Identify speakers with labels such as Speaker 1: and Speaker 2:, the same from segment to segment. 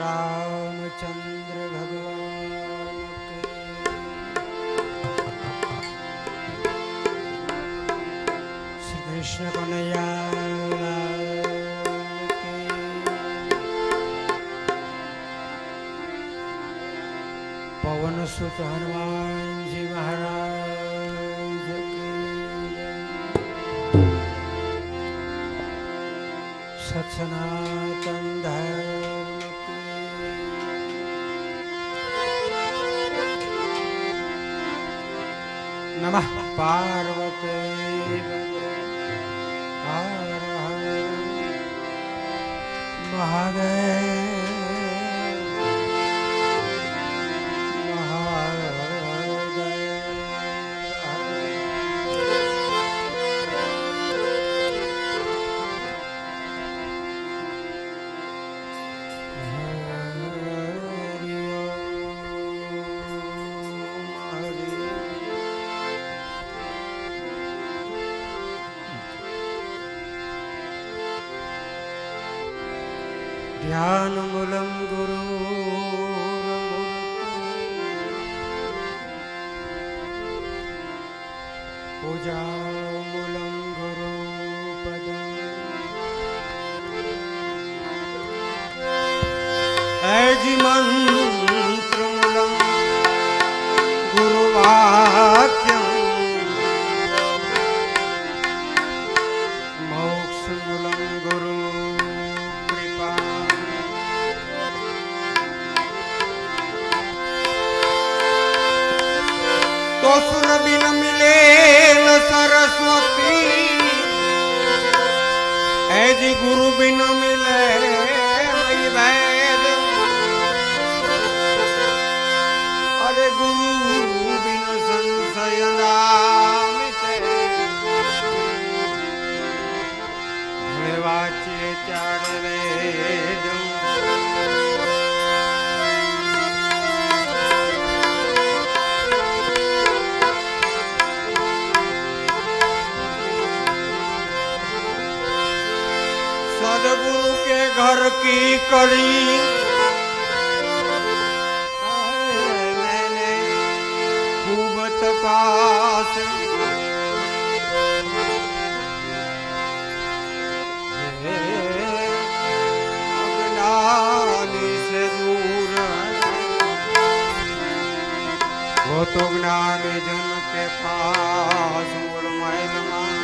Speaker 1: रामचंद्र भगवान श्री कृष्ण कन्हैया पवन सुत हनुमान जी महाराज सत्सनाथ નમઃ પાર્વતી હર હર મહાદેવ ध्यानमूलं गुरु पूजामूलं गुरुपदम् अरे गुरु बिन संशय नामिते તો જ્ઞાન જન કે પાસ મૂળ મહેલમાં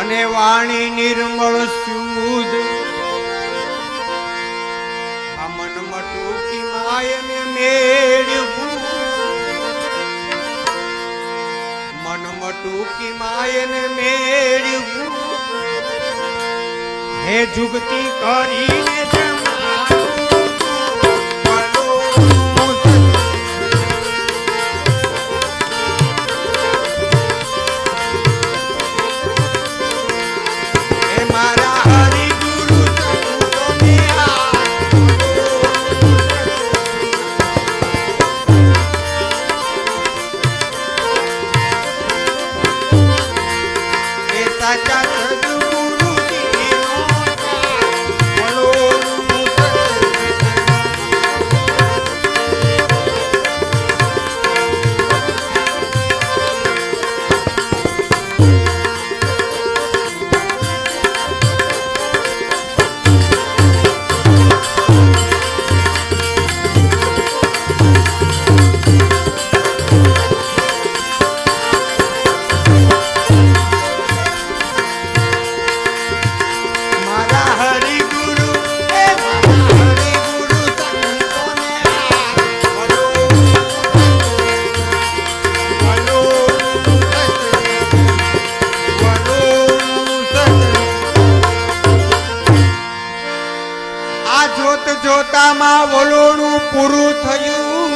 Speaker 1: અને વાણી નિર્મળ શુદ્ધ. મન મટુકી માયને મેળવું. મન મટુકી માયને મેળવું. હે જુગતી કરીને cha cha વલોણું પૂરું થયું.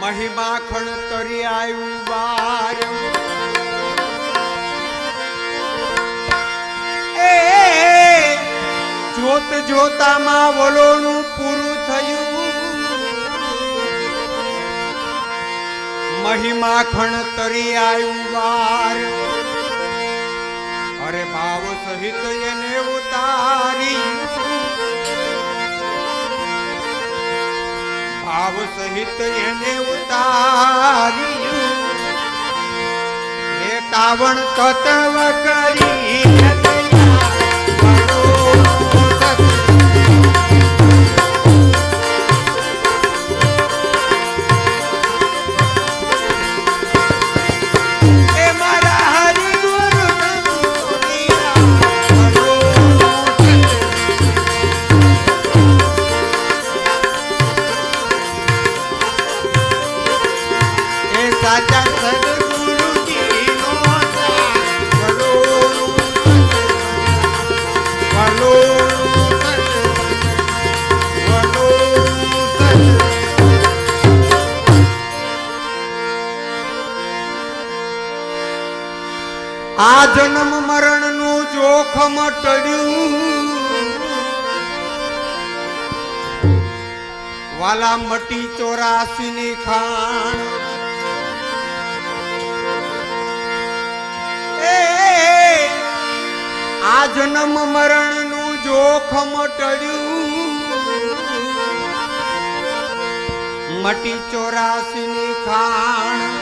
Speaker 1: મહિમાખણ તરી આવ્યું બાર. એ જોત જોતામાં વલોણું પૂરું થયું. મહિમા મહિમાખણ તરી આવ્યું બાર. અરે ભાવ સહિત તારી ભાવ સહિત એને ઉતારી તાવણ તત્વ કરી દુઃખમાં ટળ્યું. વાલા મટી ચોરાસી ની ખાણ. આ જન્મ મરણનું જોખમ ટળ્યું. મટી ચોરાસી ની ખાણ.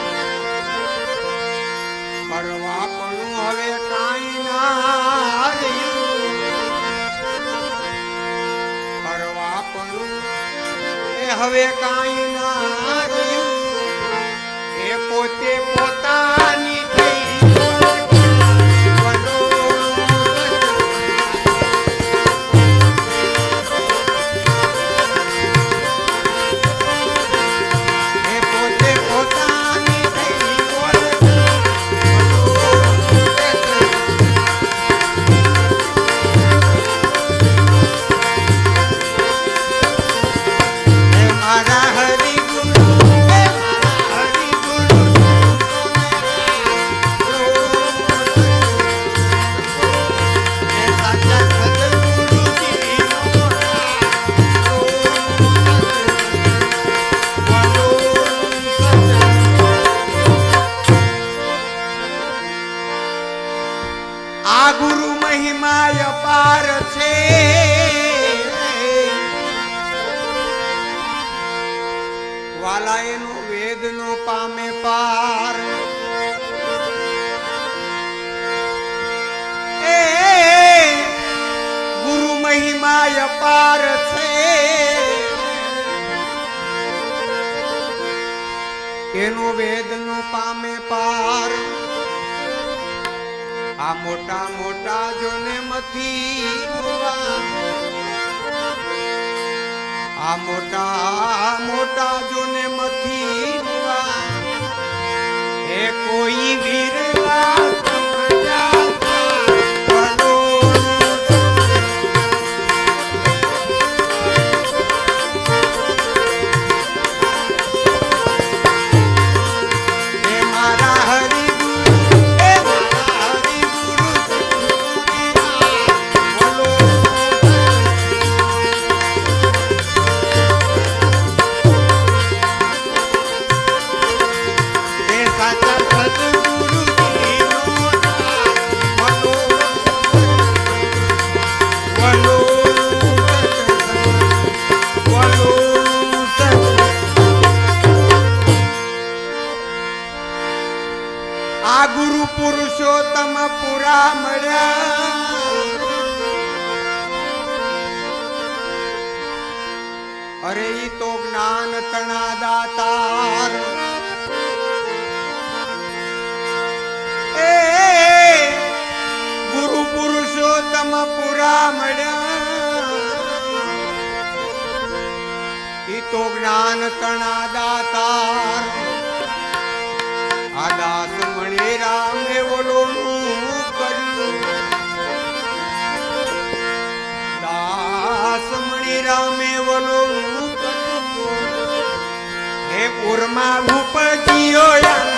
Speaker 1: હવે કાંઈ ના એ પોતે પોતાની મોટા જોને મથી આ મોટા મોટા જોને મથી એ કોઈ વીરવા રામે વલો હે પૂરમાં ભૂપ જીયો